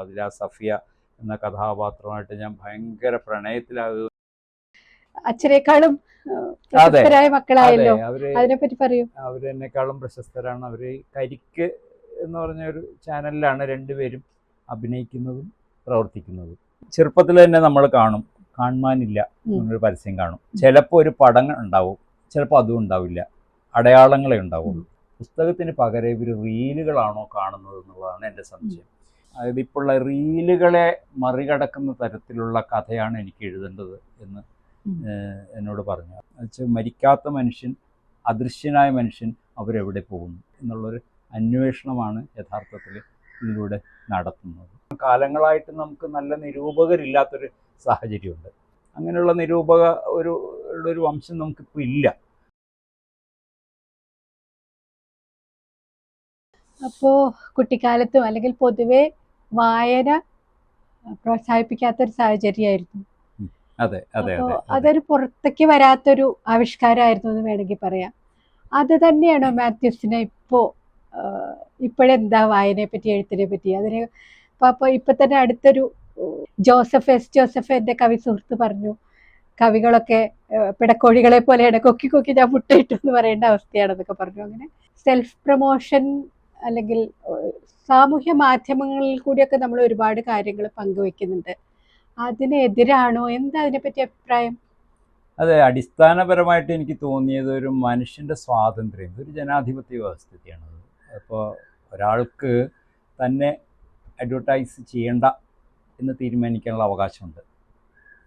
ആ സഫിയ എന്ന കഥാപാത്രമായിട്ട് ഞാൻ ഭയങ്കര പ്രണയത്തിലാകുക അച്ഛനേക്കാളും പ്രശസ്തരായ മക്കളായല്ലോ. അതിനെപ്പറ്റി പറയൂ. അവരെന്നെക്കാളും പ്രശസ്തരാണ്. അവർ കരിക്ക് എന്ന് പറഞ്ഞ ഒരു ചാനലിലാണ് രണ്ടുപേരും അഭിനയിക്കുന്നതും പ്രവർത്തിക്കുന്നതും. ചെറുപ്പത്തിൽ തന്നെ നമ്മൾ കാണും. കാണുവാനില്ല എന്നൊരു പരസ്യം കാണും. ചിലപ്പോൾ ഒരു പടം ഉണ്ടാവും. ചിലപ്പോൾ അതും ഉണ്ടാവില്ല. അടയാളങ്ങളെ ഉണ്ടാവുള്ളൂ. പുസ്തകത്തിന് പകരം ഇവർ റീലുകളാണോ കാണുന്നത് എന്നുള്ളതാണ് എന്റെ സംശയം. അതായത് ഇപ്പോഴുള്ള റീലുകളെ മറികടക്കുന്ന തരത്തിലുള്ള കഥയാണ് എനിക്ക് എഴുതേണ്ടത് എന്ന് എന്നോട് പറഞ്ഞു. എന്നുവെച്ചാൽ മരിക്കാത്ത മനുഷ്യൻ അദൃശ്യനായ മനുഷ്യൻ അവരെവിടെ പോകുന്നു എന്നുള്ളൊരു അന്വേഷണമാണ് യഥാർത്ഥത്തിൽ ഇതിലൂടെ നടത്തുന്നത്. കാലങ്ങളായിട്ട് നമുക്ക് നല്ല നിരൂപകരില്ലാത്തൊരു സാഹചര്യമുണ്ട്. അങ്ങനെയുള്ള നിരൂപക ഒരു ഉള്ളൊരു വംശം നമുക്കിപ്പോൾ ഇല്ല. അപ്പോ കുട്ടിക്കാലത്തും അല്ലെങ്കിൽ പൊതുവെ വായന പ്രോത്സാഹിപ്പിക്കാത്തൊരു സാഹചര്യമായിരുന്നു. അതെ അതെ അതെ അതെ. അതൊരു പുറത്തേക്ക് വരാത്തൊരു ആവിഷ്കാരമായിരുന്നു എന്ന് വേണമെങ്കിൽ പറയാം. അത് തന്നെയാണോ മാത്യൂസിനെ ഇപ്പോ ഇപ്പോഴെന്താ വായനയെ പറ്റി എഴുത്തിനെ പറ്റി അതിന് അപ്പൊ ഇപ്പൊ തന്നെ അടുത്തൊരു ജോസഫ് എസ്. ജോസഫ് എന്റെ കവി സുഹൃത്ത് പറഞ്ഞു കവികളൊക്കെ പിടക്കോഴികളെ പോലെയാണ് കൊക്കി കൊക്കി ഞാൻ മുട്ടയിട്ടു എന്ന് പറയേണ്ട അവസ്ഥയാണെന്നൊക്കെ പറഞ്ഞു. അങ്ങനെ സെൽഫ് പ്രൊമോഷൻ അല്ലെങ്കിൽ സാമൂഹ്യ മാധ്യമങ്ങളിൽ കൂടിയൊക്കെ നമ്മൾ ഒരുപാട് കാര്യങ്ങൾ പങ്കുവെക്കുന്നുണ്ട്. അതിനെതിരാണോ? എന്താ അതിനെപ്പറ്റി അഭിപ്രായം? അതെ അടിസ്ഥാനപരമായിട്ട് എനിക്ക് തോന്നിയത് ഒരു മനുഷ്യന്റെ സ്വാതന്ത്ര്യം. ഒരു ജനാധിപത്യ വ്യവസ്ഥിതിയാണ്. അപ്പോൾ ഒരാൾക്ക് തന്നെ അഡ്വർടൈസ് ചെയ്യണ്ട എന്ന് തീരുമാനിക്കാനുള്ള അവകാശമുണ്ട്.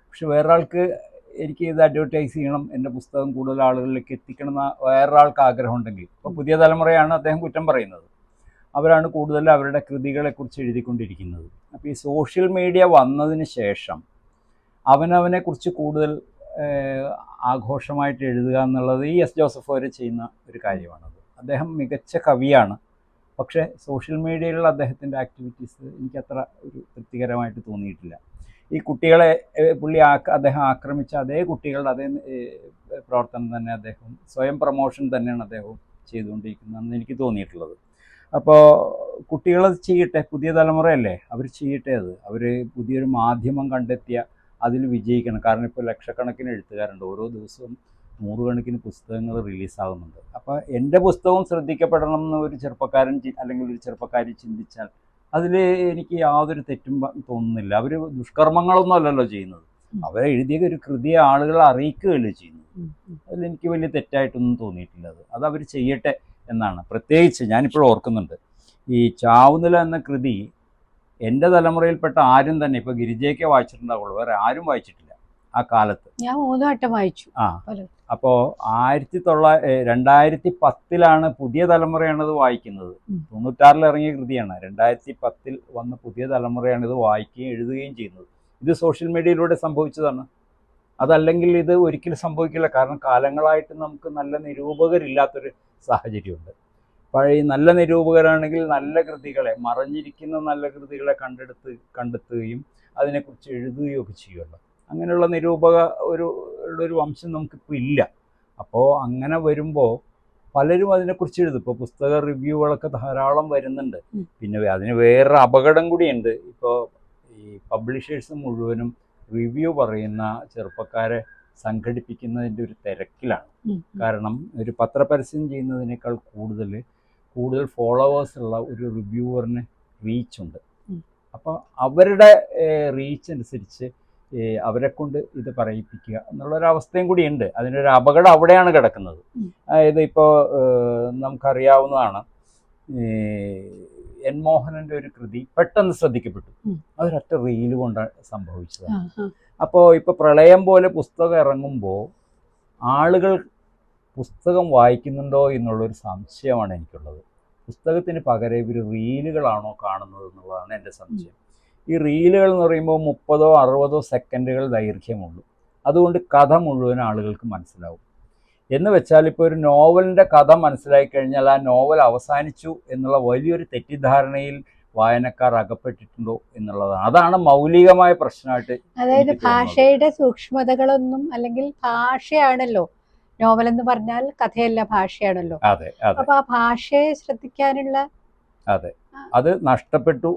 പക്ഷെ വേറൊരാൾക്ക് എനിക്ക് ഇത് അഡ്വർടൈസ് ചെയ്യണം എന്റെ പുസ്തകം കൂടുതൽ ആളുകളിലേക്ക് എത്തിക്കണം എന്ന വേറൊരാൾക്ക് ആഗ്രഹമുണ്ടെങ്കിൽ. ഇപ്പോൾ പുതിയ തലമുറയാണ് അദ്ദേഹം കുറ്റം പറയുന്നത്. അവരാണ് കൂടുതൽ അവരുടെ കൃതികളെക്കുറിച്ച് എഴുതിക്കൊണ്ടിരിക്കുന്നത്. അപ്പോൾ ഈ സോഷ്യൽ മീഡിയ വന്നതിന് ശേഷം അവനവനെക്കുറിച്ച് കൂടുതൽ ആഘോഷമായിട്ട് എഴുതുക എന്നുള്ളത് ഈ എസ് ജോസഫ് വരെ ചെയ്യുന്ന ഒരു കാര്യമാണത്. അദ്ദേഹം മികച്ച കവിയാണ്. പക്ഷേ സോഷ്യൽ മീഡിയയിലുള്ള അദ്ദേഹത്തിന്റെ ആക്ടിവിറ്റീസ് എനിക്ക് അത്ര ഒരു തൃപ്തികരമായിട്ട് തോന്നിയിട്ടില്ല. ഈ കുട്ടികളെ പുള്ളി അദ്ദേഹം ആക്രമിച്ച അതേ കുട്ടികളുടെ അതേ പ്രവർത്തനം തന്നെ അദ്ദേഹം സ്വയം പ്രൊമോഷൻ തന്നെയാണ് അദ്ദേഹം ചെയ്തുകൊണ്ടിരിക്കുന്നതെന്ന് എനിക്ക് തോന്നിയിട്ടുള്ളത്. അപ്പോൾ കുട്ടികൾ ചെയ്യട്ടെ പുതിയ തലമുറയല്ലേ? അവർ ചെയ്യട്ടെ അത്. അവർ പുതിയൊരു മാധ്യമം കണ്ടെത്തിയ അതിൽ വിജയിക്കണം. കാരണം ഇപ്പോൾ ലക്ഷക്കണക്കിന് എഴുത്തുകാരുണ്ട്. ഓരോ ദിവസവും നൂറുകണക്കിന് പുസ്തകങ്ങൾ റിലീസാകുന്നുണ്ട് അപ്പോൾ എന്റെ പുസ്തകവും ശ്രദ്ധിക്കപ്പെടണം എന്ന് ഒരു ചെറുപ്പക്കാരൻ അല്ലെങ്കിൽ ഒരു ചെറുപ്പക്കാരി ചിന്തിച്ചാൽ അതിൽ എനിക്ക് യാതൊരു തെറ്റും തോന്നുന്നില്ല. അവർ ദുഷ്കർമ്മങ്ങളൊന്നും അല്ലല്ലോ ചെയ്യുന്നത്. അവരെ എഴുതിയ ഒരു കൃതിയെ ആളുകളെ അറിയിക്കുകയല്ലേ ചെയ്യുന്നത്. അതിലെനിക്ക് വലിയ തെറ്റായിട്ടൊന്നും തോന്നിയിട്ടില്ല അത്. അത് അവർ ചെയ്യട്ടെ എന്നാണ്. പ്രത്യേകിച്ച് ഞാനിപ്പോഴും ഓർക്കുന്നുണ്ട്. ഈ ചാവുനില എന്ന കൃതി എന്റെ തലമുറയിൽപ്പെട്ട ആരും തന്നെ ഇപ്പോൾ ഗിരിജയൊക്കെ വായിച്ചിട്ടുണ്ടാവുള്ളൂ. വേറെ ആരും വായിച്ചിട്ടില്ല ആ കാലത്ത്. ഞാൻ മൂന്ന് വട്ടം വായിച്ചു. ആ. അപ്പോൾ ആയിരത്തി തൊള്ളായിരത്തി രണ്ടായിരത്തി പത്തിലാണ് പുതിയ തലമുറയാണ് ഇത് വായിക്കുന്നത്. തൊണ്ണൂറ്റാറിൽ ഇറങ്ങിയ കൃതിയാണ്. രണ്ടായിരത്തി പത്തിൽ വന്ന പുതിയ തലമുറയാണ് ഇത് വായിക്കുകയും എഴുതുകയും ചെയ്യുന്നത്. ഇത് സോഷ്യൽ മീഡിയയിലൂടെ സംഭവിച്ചതാണ്. അതല്ലെങ്കിൽ ഇത് ഒരിക്കലും സംഭവിക്കില്ല. കാരണം കാലങ്ങളായിട്ട് നമുക്ക് നല്ല നിരൂപകരില്ലാത്തൊരു സാഹചര്യമുണ്ട്. പഴയ നല്ല നിരൂപകരാണെങ്കിൽ നല്ല കൃതികളെ മറഞ്ഞിരിക്കുന്ന നല്ല കൃതികളെ കണ്ടെടുത്ത് കണ്ടെത്തുകയും അതിനെക്കുറിച്ച് എഴുതുകയും ഒക്കെ ചെയ്യുമല്ലോ. അങ്ങനെയുള്ള നിരൂപക ഒരു ഒരു വംശം നമുക്കിപ്പോൾ ഇല്ല. അപ്പോൾ അങ്ങനെ വരുമ്പോൾ പലരും അതിനെക്കുറിച്ച് എഴുതും. ഇപ്പോൾ പുസ്തക റിവ്യൂകളൊക്കെ ധാരാളം വരുന്നുണ്ട്. പിന്നെ അതിന് വേറൊരു അപകടം കൂടിയുണ്ട്. ഇപ്പോൾ ഈ പബ്ലിഷേഴ്സ് മുഴുവനും റിവ്യൂ പറയുന്ന ചെറുപ്പക്കാരെ സംഘടിപ്പിക്കുന്നതിന്റെ ഒരു തിരക്കിലാണ്. കാരണം ഒരു പത്രപരസ്യം ചെയ്യുന്നതിനേക്കാൾ കൂടുതൽ കൂടുതൽ ഫോളോവേഴ്സ് ഉള്ള ഒരു റിവ്യൂവറിന് റീച്ചുണ്ട്. അപ്പോൾ അവരുടെ റീച്ച് അനുസരിച്ച് അവരെ കൊണ്ട് ഇത് പറയിപ്പിക്കുക എന്നുള്ളൊരവസ്ഥയും കൂടിയുണ്ട് അതിനൊരു അപകടം അവിടെയാണ് കിടക്കുന്നത്. അതായത് ഇപ്പോൾ നമുക്കറിയാവുന്നതാണ് എൻ മോഹനന്റെ ഒരു കൃതി പെട്ടെന്ന് ശ്രദ്ധിക്കപ്പെട്ടു. അതൊരൊറ്റ റീൽ കൊണ്ട് സംഭവിച്ചതാണ്. ആ, ആ. അപ്പോൾ ഇപ്പോൾ പ്രളയം പോലെ പുസ്തകം ഇറങ്ങുമ്പോൾ ആളുകൾ പുസ്തകം വായിക്കുന്നുണ്ടോ എന്നുള്ളൊരു സംശയമാണ് എനിക്കുള്ളത്. പുസ്തകത്തിന് പകരം ഇവർ റീലുകളാണോ കാണുന്നത് എന്നുള്ളതാണ് എന്റെ സംശയം. ഈ റീലുകൾ എന്ന് പറയുമ്പോൾ മുപ്പതോ അറുപതോ സെക്കൻഡുകൾ ദൈർഘ്യമുള്ളൂ. അതുകൊണ്ട് കഥ മുഴുവൻ ആളുകൾക്ക് മനസ്സിലാവും. എന്ന് വെച്ചാൽ ഇപ്പോൾ ഒരു നോവലിന്റെ കഥ മനസ്സിലാക്കി കഴിഞ്ഞാൽ ആ നോവൽ അവസാനിച്ചു എന്നുള്ള വലിയൊരു തെറ്റിദ്ധാരണയിൽ വായനക്കാർ അകപ്പെട്ടിട്ടുണ്ടോ എന്നുള്ളതാണ്. അതാണ് മൗലികമായ പ്രശ്നമായിട്ട് അതായത് ഭാഷയുടെ സൂക്ഷ്മതകളൊന്നും അല്ലെങ്കിൽ ഭാഷയാണല്ലോ. നോവൽ എന്ന് പറഞ്ഞാൽ കഥയല്ല ഭാഷയാണല്ലോ. അതെ അതെ. അപ്പൊ ആ ഭാഷയെ ശ്രദ്ധിക്കാനുള്ള അതെ. അത് നഷ്ടപ്പെട്ടു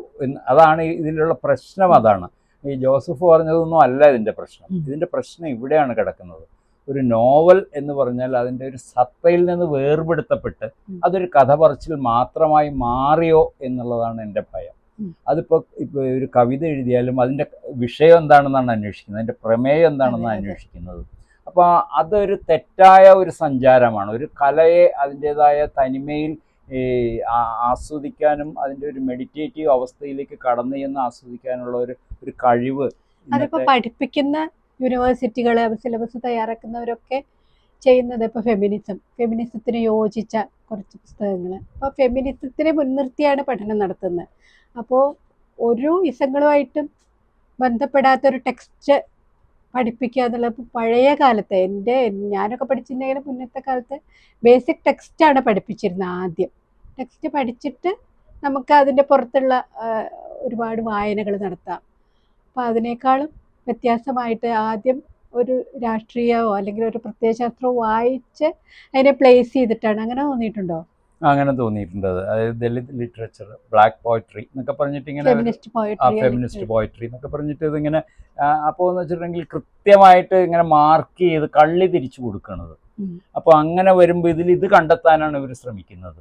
അതാണ് ഇതിലുള്ള പ്രശ്നം. അതാണ്. ഈ ജോസഫ് പറഞ്ഞതൊന്നും അല്ല ഇതിന്റെ പ്രശ്നം. ഇതിന്റെ പ്രശ്നം ഇവിടെയാണ് കിടക്കുന്നത്. ഒരു നോവൽ എന്ന് പറഞ്ഞാൽ അതിന്റെ ഒരു സത്തയിൽ നിന്ന് വേർപെടുത്തപ്പെട്ട് അതൊരു കഥ പറച്ചിൽ മാത്രമായി മാറിയോ എന്നുള്ളതാണ് എന്റെ ഭയം. അതിപ്പോ അതിപ്പോൾ ഇപ്പോൾ ഒരു കവിത എഴുതിയാലും അതിന്റെ വിഷയം എന്താണെന്നാണ് അന്വേഷിക്കുന്നത് അതിന്റെ പ്രമേയം എന്താണെന്ന്. അന്വേഷിക്കുന്നത്. അപ്പോൾ അതൊരു തെറ്റായ ഒരു സഞ്ചാരമാണ്. ഒരു കലയെ അതിന്റെതായ തനിമയിൽ ഈ ആസ്വദിക്കാനും അതിന്റെ ഒരു മെഡിറ്റേറ്റീവ് അവസ്ഥയിലേക്ക് കടന്നു ചെന്ന് ആസ്വദിക്കാനുള്ള ഒരു ഒരു കഴിവ് അതിപ്പോ പഠിപ്പിക്കുന്ന യൂണിവേഴ്സിറ്റികൾ സിലബസ് തയ്യാറാക്കുന്നവരൊക്കെ ചെയ്യുന്നത് ഇപ്പോൾ ഫെമിനിസം. ഫെമിനിസത്തിന് യോജിച്ച കുറച്ച് പുസ്തകങ്ങൾ അപ്പോൾ ഫെമിനിസത്തിനെ മുൻനിർത്തിയാണ് പഠനം നടത്തുന്നത്. അപ്പോൾ ഒരു ഇസങ്ങളുമായിട്ടും ബന്ധപ്പെടാത്തൊരു ടെക്സ്റ്റ് പഠിപ്പിക്കുക എന്നുള്ളത് പഴയ കാലത്ത് എന്റെ ഞാനൊക്കെ പഠിച്ചിട്ടുണ്ടെങ്കിൽ മുന്നത്തെ കാലത്ത് ബേസിക് ടെക്സ്റ്റാണ് പഠിപ്പിച്ചിരുന്നത് ആദ്യം. ടെക്സ്റ്റ് പഠിച്ചിട്ട് നമുക്ക് അതിന്റെ പുറത്തുള്ള ഒരുപാട് വായനകൾ നടത്താം. അപ്പോൾ അതിനേക്കാളും വ്യത്യാസമായിട്ട് ആദ്യം ഒരു രാഷ്ട്രീയമോ അല്ലെങ്കിൽ ഒരു പ്രത്യയശാസ്ത്രമോ വായിച്ച് അതിനെ പ്ലേസ് ചെയ്തിട്ടാണ്. അങ്ങനെ തോന്നിയിട്ടുണ്ടോ? അങ്ങനെ തോന്നിയിട്ടുണ്ട്. അത് അതായത് ദളിത് ലിറ്ററേച്ചർ ബ്ലാക്ക് പോയട്രി എന്നൊക്കെ പറഞ്ഞിട്ട് ഇങ്ങനെ ഫെമിനിസ്റ്റ് പോയിട്രി എന്നൊക്കെ പറഞ്ഞിട്ട് ഇതിങ്ങനെ അപ്പോൾ എന്ന് വെച്ചിട്ടുണ്ടെങ്കിൽ കൃത്യമായിട്ട് ഇങ്ങനെ മാർക്ക് ചെയ്ത് കള്ളി തിരിച്ചു കൊടുക്കണത്. അപ്പൊ അപ്പോൾ അങ്ങനെ വരുമ്പോൾ ഇതിൽ ഇത് കണ്ടെത്താനാണ് ഇവർ ശ്രമിക്കുന്നത്.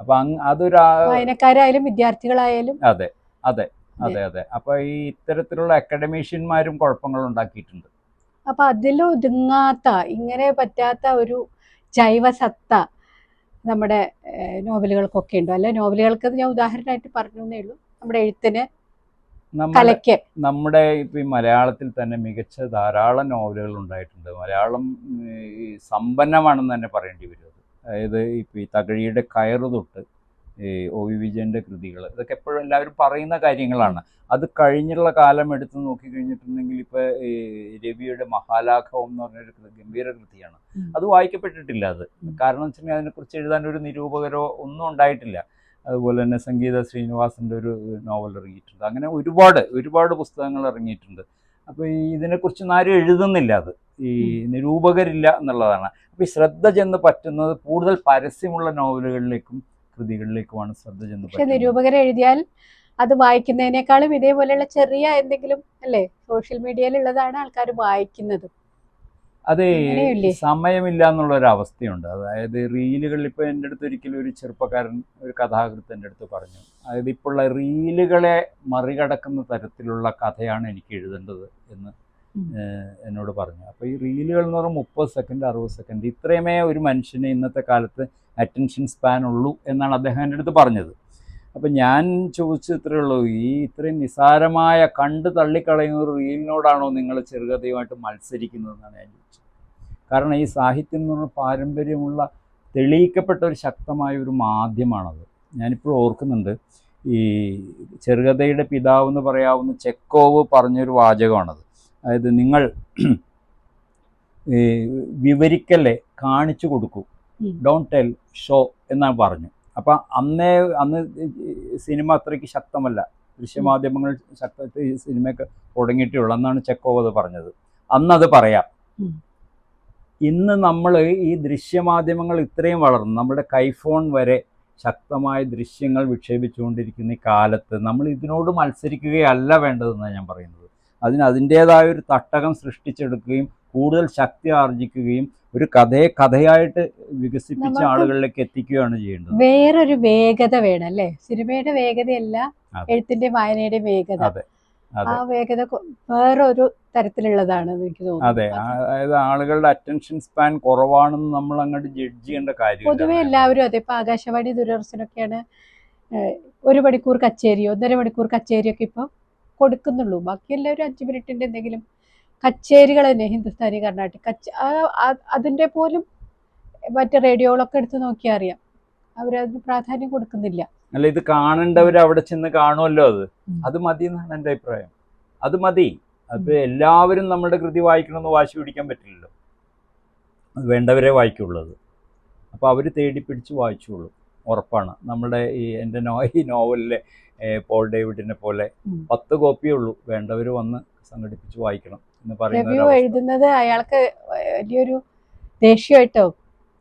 അപ്പോൾ അതൊരു വായനക്കാരായാലും വിദ്യാർത്ഥികളായാലും അതെ അതെ. അതെ അതെ. അപ്പൊ ഈ ഇത്തരത്തിലുള്ള അക്കാഡമീഷ്യന്മാരും കുഴപ്പങ്ങൾ ഉണ്ടാക്കിയിട്ടുണ്ട്. അപ്പൊ അതിൽ ഒതുങ്ങാത്ത ഇങ്ങനെ പറ്റാത്ത ഒരു ജൈവസത്ത നമ്മുടെ ഏഹ്, നോവലുകൾക്കൊക്കെ ഉണ്ട്? അല്ലെ നോവലുകൾക്ക് ഞാൻ ഉദാഹരണമായിട്ട് പറഞ്ഞു എന്നേ ഉള്ളൂ. നമ്മുടെ എഴുത്തിന് നമ്മുടെ കലയ്ക്ക്. നമ്മുടെ ഇപ്പം ഈ മലയാളത്തിൽ തന്നെ മികച്ച ധാരാളം നോവലുകൾ ഉണ്ടായിട്ടുണ്ട്. മലയാളം സമ്പന്നമാണെന്ന് തന്നെ പറയേണ്ടി വരും അതായത് ഇപ്പം ഈ തകഴിയുടെ കയറ് തൊട്ട് ഒ വി വിജയന്റെ കൃതികൾ ഇതൊക്കെ എപ്പോഴും എല്ലാവരും പറയുന്ന കാര്യങ്ങളാണ്. അത് കഴിഞ്ഞുള്ള കാലം എടുത്ത് നോക്കിക്കഴിഞ്ഞിട്ടുണ്ടെങ്കിൽ ഇപ്പോൾ ഈ രവിയുടെ മഹാലാഘവം എന്ന് പറഞ്ഞൊരു ഗംഭീര കൃതിയാണ്. അത് വായിക്കപ്പെട്ടിട്ടില്ല അത്. കാരണം വെച്ചിട്ടുണ്ടെങ്കിൽ അതിനെക്കുറിച്ച് എഴുതാൻ ഒരു നിരൂപകരോ ഒന്നും ഉണ്ടായിട്ടില്ല. അതുപോലെ തന്നെ സംഗീത ശ്രീനിവാസന്റെ ഒരു നോവൽ ഇറങ്ങിയിട്ടുണ്ട്. അങ്ങനെ ഒരുപാട് ഒരുപാട് പുസ്തകങ്ങൾ ഇറങ്ങിയിട്ടുണ്ട്. അപ്പോൾ ഈ ഇതിനെക്കുറിച്ചൊന്നും ആരും എഴുതുന്നില്ല അത്. ഈ നിരൂപകരില്ല എന്നുള്ളതാണ്. അപ്പോൾ ഈ ശ്രദ്ധ ചെന്ന് പറ്റുന്നത് കൂടുതൽ പരസ്യമുള്ള നോവലുകളിലേക്കും കൃതികളിലേക്കുമാണ് ശ്രദ്ധ ചെന്ന് പക്ഷെ നിരൂപകർ എഴുതിയാൽ അത് വായിക്കുന്നതിനേക്കാളും ഇതേപോലെയുള്ള ചെറിയ എന്തെങ്കിലും അല്ലേ? സോഷ്യൽ മീഡിയയിലുള്ളതാണ് ആൾക്കാർ വായിക്കുന്നത്. അതെ? സമയമില്ല എന്നുള്ള ഒരു അവസ്ഥയുണ്ട്. അതായത് റീലുകളിൽ ഇപ്പോൾ എന്റെ അടുത്ത് ഒരിക്കലും ഒരു ചെറുപ്പക്കാരൻ ഒരു കഥാകൃത്ത് എന്റെ അടുത്ത് പറഞ്ഞു. അതായത് ഇപ്പോഴുള്ള റീലുകളെ മറികടക്കുന്ന തരത്തിലുള്ള കഥയാണ് എനിക്ക് എഴുതേണ്ടത് എന്ന് എന്നോട് പറഞ്ഞു. അപ്പോൾ ഈ റീലുകൾ എന്ന് പറഞ്ഞാൽ മുപ്പത് സെക്കൻഡ് അറുപത് സെക്കൻഡ് ഇത്രയുമേ ഒരു മനുഷ്യന് ഇന്നത്തെ കാലത്ത് അറ്റൻഷൻ സ്പാൻ ഉള്ളൂ എന്നാണ് അദ്ദേഹം എന്റെ അടുത്ത് പറഞ്ഞത്. അപ്പം ഞാൻ ചോദിച്ചു ഇത്രയേ ഉള്ളൂ. ഈ ഇത്രയും നിസാരമായ കണ്ട് തള്ളിക്കളയുന്ന ഒരു റീലിനോടാണോ നിങ്ങൾ ചെറുകഥയുമായിട്ട് മത്സരിക്കുന്നതെന്നാണ് ഞാൻ ചോദിച്ചത്. കാരണം ഈ സാഹിത്യം എന്ന് പറഞ്ഞ പാരമ്പര്യമുള്ള തെളിയിക്കപ്പെട്ട ഒരു ശക്തമായ ഒരു മാധ്യമമാണത്. ഞാനിപ്പോൾ ഓർക്കുന്നുണ്ട്. ഈ ചെറുകഥയുടെ പിതാവ് എന്ന് പറയാവുന്ന ചെക്കോവ് പറഞ്ഞൊരു വാചകമാണത്. അതായത് നിങ്ങൾ വിവരിക്കല്ലേ കാണിച്ചു കൊടുക്കൂ. ഡോണ്ട് ടെൽ ഷോ എന്നാണ് പറഞ്ഞു. അപ്പം അന്നേ അന്ന് സിനിമ അത്രയ്ക്ക് ശക്തമല്ല. ദൃശ്യമാധ്യമങ്ങൾ ശക്ത സിനിമയൊക്കെ തുടങ്ങിയിട്ടേ ഉള്ളൂ അന്നാണ് ചെക്കോവ് അത് പറഞ്ഞത്. അന്നത് പറയാം. ഇന്ന് നമ്മൾ ഈ ദൃശ്യമാധ്യമങ്ങൾ ഇത്രയും വളർന്നു നമ്മുടെ കൈഫോൺ വരെ ശക്തമായ ദൃശ്യങ്ങൾ വിക്ഷേപിച്ചുകൊണ്ടിരിക്കുന്ന ഈ കാലത്ത് നമ്മൾ ഇതിനോട് മത്സരിക്കുകയല്ല വേണ്ടതെന്നാണ് ഞാൻ പറയുന്നത്. അതിന് അതിന്റേതായ ഒരു തട്ടകം സൃഷ്ടിച്ചെടുക്കുകയും കൂടുതൽ ശക്തി ആർജിക്കുകയും ഒരു കഥയെ കഥയായിട്ട് വികസിപ്പിച്ച ആളുകളിലേക്ക് എത്തിക്കുകയാണ് ചെയ്യേണ്ടത്. വേറൊരു വേഗത വേണം അല്ലേ? സിനിമയുടെ വേഗതയല്ല. എഴുത്തിന്റെ വായനയുടെ വേഗത. അതെ ആ വേഗത വേറൊരു തരത്തിലുള്ളതാണ് എനിക്ക് തോന്നുന്നത് അതെ അതായത് ആളുകളുടെ അറ്റൻഷൻ സ്പാൻ കുറവാണെന്ന് നമ്മൾ അങ്ങോട്ട് ജഡ്ജ് ചെയ്യേണ്ട കാര്യം പൊതുവെ എല്ലാവരും അതെ ഇപ്പൊ ആകാശവാണി ദൂരദർശനൊക്കെയാണ് ഒരു മണിക്കൂർ കച്ചേരി ഒന്നര മണിക്കൂർ കച്ചേരിയൊക്കെ ഇപ്പൊ കൊടുക്കുന്നുള്ളൂ. ബാക്കി എല്ലാവരും അഞ്ച് മിനിറ്റിന്റെ എന്തെങ്കിലും കച്ചേരികൾ തന്നെ ഹിന്ദുസ്ഥാനി കർണാട്ടിക് കച്ച അതിന്റെ പോലും മറ്റേ റേഡിയോകളൊക്കെ എടുത്ത് നോക്കിയാൽ അറിയാം. അവരതിന് പ്രാധാന്യം കൊടുക്കുന്നില്ല. അല്ല ഇത് കാണേണ്ടവർ അവിടെ ചെന്ന് കാണുമല്ലോ അത്. അത് മതി എന്നാണ് എന്റെ അഭിപ്രായം. അത് മതി. അത് എല്ലാവരും നമ്മുടെ കൃതി വായിക്കണമെന്ന് വാശി പിടിക്കാൻ പറ്റില്ലല്ലോ. അത് വേണ്ടവരെ വായിക്കുള്ളൂ അത്. അപ്പോൾ അവർ തേടി പിടിച്ച് വായിച്ചോളൂ. ഉറപ്പാണ്. നമ്മുടെ ഈ എന്റെ നോ ഈ നോവലിലെ പോൾ ഡേവിഡിനെ പോലെ. പത്ത് കോപ്പിയേ ഉള്ളൂ. വേണ്ടവർ വന്ന് സംഘടിപ്പിച്ച് വായിക്കണം എന്ന് പറയുന്നത് എഴുതുന്നത് അയാൾക്ക് വലിയൊരു ദേഷ്യമായിട്ടോ?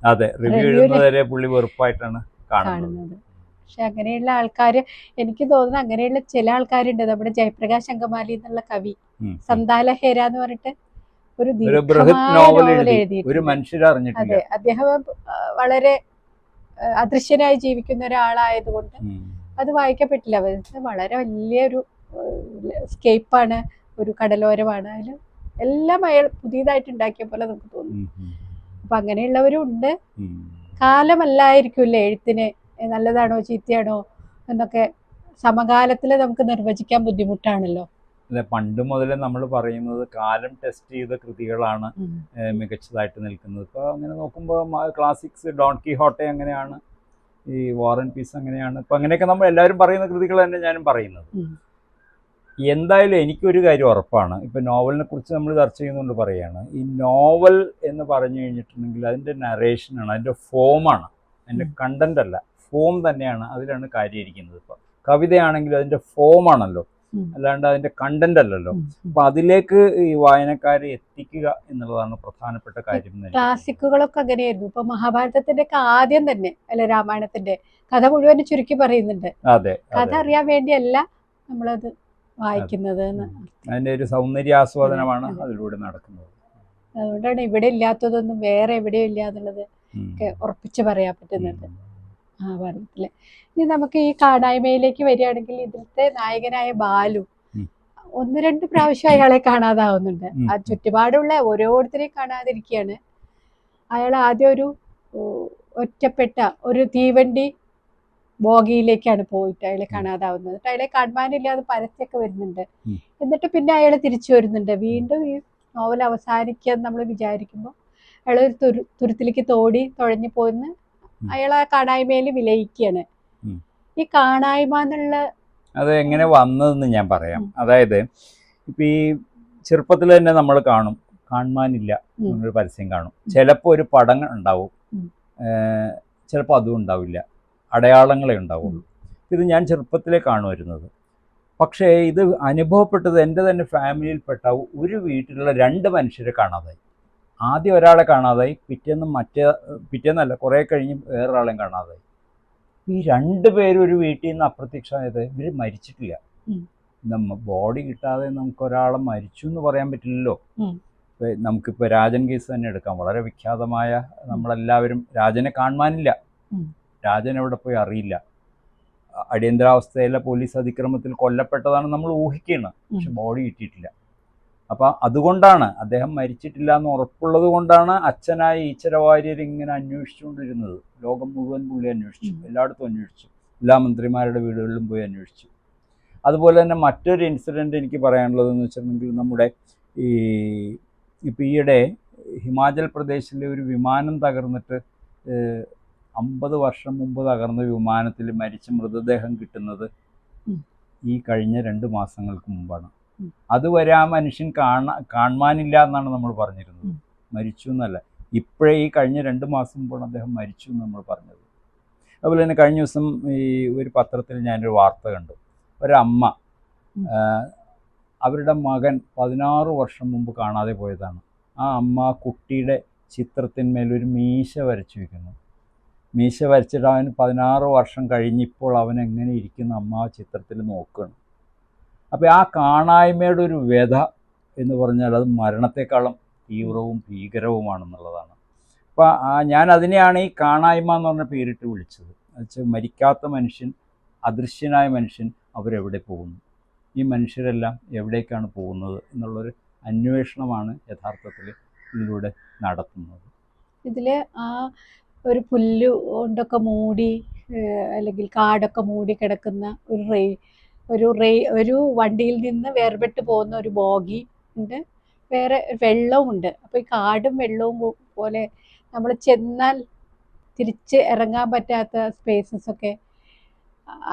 അതെ റിവ്യൂ എഴുതുന്നവരെ പുള്ളി വെറുപ്പായിട്ടാണ് കാണുന്നത്. പക്ഷെ അങ്ങനെയുള്ള ആൾക്കാർ എനിക്ക് തോന്നുന്നു അങ്ങനെയുള്ള ചില ആൾക്കാരുണ്ട്. നമ്മുടെ ജയപ്രകാശ് അങ്കമാലി എന്നുള്ള കവി സന്താല സന്താലഹേര എന്ന് പറഞ്ഞിട്ട് ഒരു നോവൽ എഴുതി. ഒരു മനുഷ്യരറിഞ്ഞിട്ടില്ല അതെ അദ്ദേഹം വളരെ അദൃശ്യനായി ജീവിക്കുന്ന ഒരാളായതുകൊണ്ട്. അത് വായിക്കപ്പെട്ടില്ല. വളരെ വലിയൊരു സ്കേപ്പാണ് ഒരു കടലോരമാണ്. അതിൽ എല്ലാം അയാൾ പുതിയതായിട്ട് ഉണ്ടാക്കിയ പോലെ നമുക്ക് തോന്നും. അപ്പൊ അങ്ങനെയുള്ളവരും ഉണ്ട് കാലമല്ലായിരിക്കുമല്ലേ എഴുത്തിന് നല്ലതാണോ ചീത്തയാണോ എന്നൊക്കെ സമകാലത്തിൽ നമുക്ക് നിർവചിക്കാൻ ബുദ്ധിമുട്ടാണല്ലോ. അതെ പണ്ട് മുതലേ നമ്മൾ പറയുന്നത് കാലം ടെസ്റ്റ് ചെയ്ത കൃതികളാണ് മികച്ചതായിട്ട് നിൽക്കുന്നത്. ഇപ്പോൾ അങ്ങനെ നോക്കുമ്പോൾ ക്ലാസിക്സ് ഡോൺ കി ഹോട്ടെ അങ്ങനെയാണ് ഈ വാറൻ പീസ് അങ്ങനെയാണ്. ഇപ്പം അങ്ങനെയൊക്കെ നമ്മൾ എല്ലാവരും പറയുന്ന കൃതികൾ തന്നെ ഞാനും പറയുന്നത്. എന്തായാലും എനിക്കൊരു കാര്യം ഉറപ്പാണ്. ഇപ്പം നോവലിനെ കുറിച്ച് നമ്മൾ ചർച്ച ചെയ്യുന്നതുകൊണ്ട് പറയുകയാണ് ഈ നോവൽ എന്ന് പറഞ്ഞു കഴിഞ്ഞിട്ടുണ്ടെങ്കിൽ അതിന്റെ നറേഷനാണ് അതിന്റെ ഫോമാണ് അതിന്റെ കണ്ടന്റ് അല്ല ഫോം തന്നെയാണ് അതിലാണ് കാര്യം ഇരിക്കുന്നത് ഇപ്പം കവിതയാണെങ്കിൽ അതിന്റെ ഫോമാണല്ലോ. അല്ലാണ്ട് അതിന്റെ കണ്ടന്റ് അല്ലല്ലോ. അപ്പൊ അതിലേക്ക് ഈ വായനക്കാരെ എത്തിക്കുക എന്നുള്ളതാണ് പ്രധാനപ്പെട്ട കാര്യം ക്ലാസിക്കുകളൊക്കെ അങ്ങനെയായിരുന്നു. ഇപ്പൊ മഹാഭാരതത്തിന്റെ ഒക്കെ ആദ്യം തന്നെ അല്ലെ രാമായണത്തിന്റെ കഥ മുഴുവൻ ചുരുക്കി പറയുന്നുണ്ട്. അതെ കഥ അറിയാൻ വേണ്ടിയല്ല നമ്മളത് വായിക്കുന്നത് അതിന്റെ ഒരു സൗന്ദര്യാസ്വാദനമാണ് ആസ്വാദനമാണ് അതിലൂടെ നടക്കുന്നത്. അതുകൊണ്ടാണ് ഇവിടെ ഇല്ലാത്തതൊന്നും വേറെ എവിടെയും ഇല്ല എന്നുള്ളത്. ഒക്കെ ഉറപ്പിച്ചു പറയാൻ പറ്റുന്നത്. ഉം. മഹാഭാരതത്തിൽ ഇനി നമുക്ക് ഈ കാടായ്മയിലേക്ക് വരികയാണെങ്കിൽ ഇതിലത്തെ നായകനായ ബാലു ഒന്ന് രണ്ട് പ്രാവശ്യം അയാളെ കാണാതാവുന്നുണ്ട്. ആ ചുറ്റുപാടുള്ള ഓരോരുത്തരെയും കാണാതിരിക്കുകയാണ്. അയാൾ ആദ്യം ഒരു ഒറ്റപ്പെട്ട ഒരു തീവണ്ടി ബോഗിയിലേക്കാണ് പോയിട്ട് അയാളെ കാണാതാവുന്നത്. എന്നിട്ട് അയാളെ കാണാനില്ലാതെ പരസ്യമൊക്കെ വരുന്നുണ്ട്. എന്നിട്ട് പിന്നെ അയാൾ തിരിച്ചു വരുന്നുണ്ട്. വീണ്ടും ഈ നോവൽ അവസാനിക്കുക നമ്മൾ വിചാരിക്കുമ്പോൾ അയാൾ ഒരു തുരു തുരുത്തിലേക്ക് തോടി തുഴഞ്ഞു പോയിന്ന്. അയാൾ ആ കാണായ്മയിൽ വിലയിക്കുകയാണ് ഈ കാണായ്മ എന്നുള്ള അത് എങ്ങനെ വന്നതെന്ന് ഞാൻ പറയാം. അതായത് ഇപ്പൊ ഈ ചെറുപ്പത്തിൽ തന്നെ നമ്മൾ കാണും. കാണുവാനില്ല. എന്നൊരു പരസ്യം കാണും. ചിലപ്പോൾ ഒരു പടം ഉണ്ടാവും. ചിലപ്പോൾ അതും ഉണ്ടാവില്ല. അടയാളങ്ങളെ ഉണ്ടാവുള്ളൂ ഇത് ഞാൻ ചെറുപ്പത്തിലേ കാണുമായിരുന്നത്. പക്ഷേ ഇത് അനുഭവപ്പെട്ടത് എന്റെ തന്നെ ഫാമിലിയിൽപ്പെട്ട ഒരു വീട്ടിലുള്ള രണ്ട് മനുഷ്യരെ കാണാതായി. ആദ്യം ഒരാളെ കാണാതായി പിറ്റേന്ന് മറ്റേ പിറ്റേന്നല്ല കുറേ കഴിഞ്ഞ് വേറൊരാളെയും കാണാതായി. ഈ രണ്ട് പേരും ഒരു വീട്ടിൽ നിന്ന് അപ്രത്യക്ഷമായത് ഇവർ മരിച്ചിട്ടില്ല. നമ്മ ബോഡി കിട്ടാതെ നമുക്ക് ഒരാളെ മരിച്ചു എന്ന് പറയാൻ പറ്റില്ലല്ലോ. നമുക്കിപ്പോ നമുക്കിപ്പോൾ രാജൻ കേസ് തന്നെ എടുക്കാം. വളരെ വിഖ്യാതമായ നമ്മളെല്ലാവരും രാജനെ കാണുവാനില്ല. രാജൻ എവിടെ പോയി അറിയില്ല. അടിയന്തരാവസ്ഥയിലെ പോലീസ് അതിക്രമത്തിൽ കൊല്ലപ്പെട്ടതാണ് നമ്മൾ ഊഹിക്കുന്നത് പക്ഷെ ബോഡി കിട്ടിയിട്ടില്ല. അപ്പം അതുകൊണ്ടാണ് അദ്ദേഹം മരിച്ചിട്ടില്ല എന്ന് ഉറപ്പുള്ളത് കൊണ്ടാണ് അച്ഛനായ ഈശ്വരവാര്യർ ഇങ്ങനെ അന്വേഷിച്ചുകൊണ്ടിരുന്നത്. ലോകം മുഴുവൻ പുള്ളി അന്വേഷിച്ചു. എല്ലായിടത്തും അന്വേഷിച്ചു. എല്ലാ മന്ത്രിമാരുടെ വീടുകളിലും പോയി അന്വേഷിച്ചു. അതുപോലെ തന്നെ മറ്റൊരു ഇൻസിഡന്റ് എനിക്ക് പറയാനുള്ളതെന്ന് വെച്ചിട്ടുണ്ടെങ്കിൽ നമ്മുടെ ഈ ഇപ്പം ഈയിടെ ഹിമാചൽ പ്രദേശിലെ ഒരു വിമാനം തകർന്നിട്ട് അമ്പത് വർഷം മുമ്പ് തകർന്ന വിമാനത്തിൽ മരിച്ച മൃതദേഹം കിട്ടുന്നത് ഈ കഴിഞ്ഞ രണ്ട് മാസങ്ങൾക്ക് മുമ്പാണ്. അതുവരെ ആ മനുഷ്യൻ കാണ കാണുവാനില്ല എന്നാണ് നമ്മൾ പറഞ്ഞിരുന്നത്. മരിച്ചു എന്നല്ല. ഇപ്പോഴേ ഈ കഴിഞ്ഞ രണ്ട് മാസം മുമ്പാണ് അദ്ദേഹം മരിച്ചു എന്ന് നമ്മൾ പറഞ്ഞത്. അതുപോലെ തന്നെ കഴിഞ്ഞ ദിവസം ഈ ഒരു പത്രത്തിൽ ഞാനൊരു വാർത്ത കണ്ടു. ഒരമ്മ. അവരുടെ മകൻ പതിനാറ് വർഷം മുമ്പ് കാണാതെ പോയതാണ്. ആ അമ്മ കുട്ടിയുടെ ചിത്രത്തിന്മേൽ ഒരു മീശ വരച്ചു വയ്ക്കുന്നു മീശ വരച്ചിട്ട് അവൻ പതിനാറ് വർഷം കഴിഞ്ഞിപ്പോൾ അവൻ എങ്ങനെ ഇരിക്കുന്ന അമ്മ ആ ചിത്രത്തിൽ നോക്കുകയാണ് അപ്പോൾ ആ കാണായ്മയുടെ ഒരു വ്യഥ എന്ന് പറഞ്ഞാൽ അത് മരണത്തെക്കാളും തീവ്രവും ഭീകരവുമാണെന്നുള്ളതാണ്. അപ്പോൾ ഞാൻ അതിനെയാണ് ഈ കാണായ്മ എന്ന് പറഞ്ഞ പേരിട്ട് വിളിച്ചത്. വെച്ചാൽ മരിക്കാത്ത മനുഷ്യൻ അദൃശ്യനായ മനുഷ്യൻ അവരെവിടെ പോകുന്നു? ഈ മനുഷ്യരെല്ലാം എവിടേക്കാണ് പോകുന്നത് എന്നുള്ളൊരു അന്വേഷണമാണ് യഥാർത്ഥത്തിൽ ഇതിലൂടെ നടത്തുന്നത്. ഇതിൽ ആ ഒരു പുല്ല് കൊണ്ടൊക്കെ മൂടി അല്ലെങ്കിൽ കാടൊക്കെ മൂടി കിടക്കുന്ന ഒരു റേ ഒരു റേ ഒരു വണ്ടിയിൽ നിന്ന് വേർപെട്ട് പോകുന്ന ഒരു ബോഗി ഉണ്ട്. വേറെ വെള്ളവും ഉണ്ട് അപ്പോൾ ഈ കാടും വെള്ളവും പോലെ നമ്മൾ ചെന്നാൽ തിരിച്ച് ഇറങ്ങാൻ പറ്റാത്ത സ്പേസസ് ഒക്കെ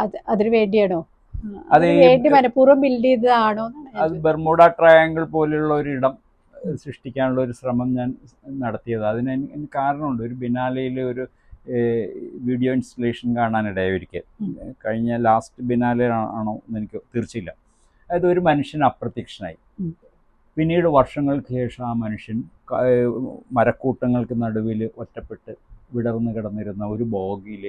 അത് അതിനു വേണ്ടിയാണോ വേണ്ടി മനഃപൂർവം ബിൽഡ് ചെയ്തതാണോ അത് ബർമുഡ ട്രയാങ്കിൾ പോലെയുള്ള ഒരു ഇടം സൃഷ്ടിക്കാനുള്ള ഒരു ശ്രമം ഞാൻ നടത്തിയത്. അതിന് കാരണമുണ്ട്. ഒരു ബിനാലയിലെ ഒരു വീഡിയോ ഇൻസ്റ്റലേഷൻ കാണാനിടയായി ഒരിക്കൽ കഴിഞ്ഞ ലാസ്റ്റ് ബിനാലെ ആണോ എന്ന് എനിക്ക് തീർച്ചയില്ല. അതായത് ഒരു മനുഷ്യൻ അപ്രത്യക്ഷനായി. പിന്നീട് വർഷങ്ങൾക്ക് ശേഷം ആ മനുഷ്യൻ മരക്കൂട്ടങ്ങൾക്ക് നടുവിൽ ഒറ്റപ്പെട്ട് വിടർന്ന് കിടന്നിരുന്ന ഒരു ബോഗിയിൽ